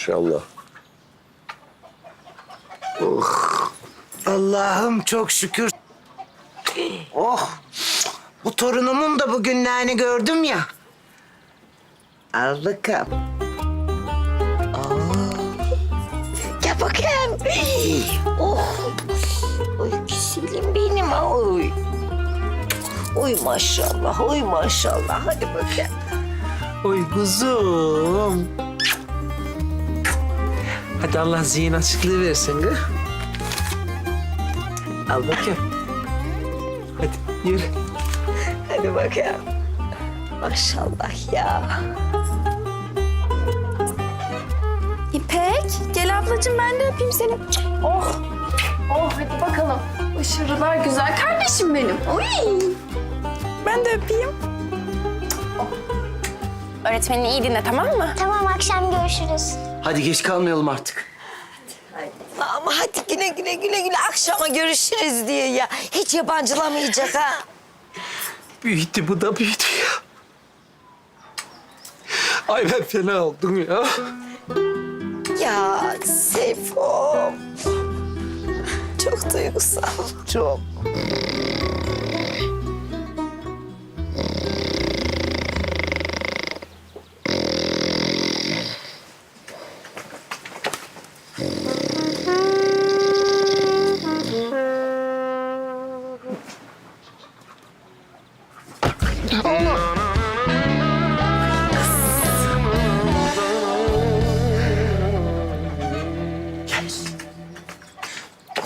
inşallah. Allah'ım çok şükür. Oh. Bu torunumun da bugünlerini gördüm ya. Al bakalım. Aa. Gel bakayım. Oh. Oy güzelim benim. Oy. Oy maşallah, oy maşallah. Hadi bakayım. Oy kuzum. Hadi Allah zihin açıklığı versin. Gı. Al bakayım. Hadi yürü. Hadi bakayım. Maşallah ya. İpek, gel ablacığım ben de öpeyim seni. Oh, oh hadi bakalım. Başarılar güzel kardeşim benim. Oy. Ben de öpeyim. Öğretmenini iyi dinle tamam mı? Tamam akşam görüşürüz. Hadi geç kalmayalım artık. Ama hadi güle güle güle güle akşama görüşürüz diye ya. Hiç yabancılamayacak ha. Büyüdü bu da büyüdü ya. Ay ben fena oldum ya. Ya Seyfo. Çok duygusal, çok.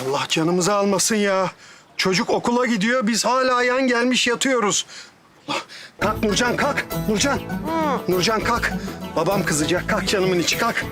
Allah canımızı almasın ya. Çocuk okula gidiyor, biz hala yan gelmiş yatıyoruz. Allah. Kalk Nurcan kalk. Nurcan. Nurcan kalk. Babam kızacak. Kalk canımın içi kalk.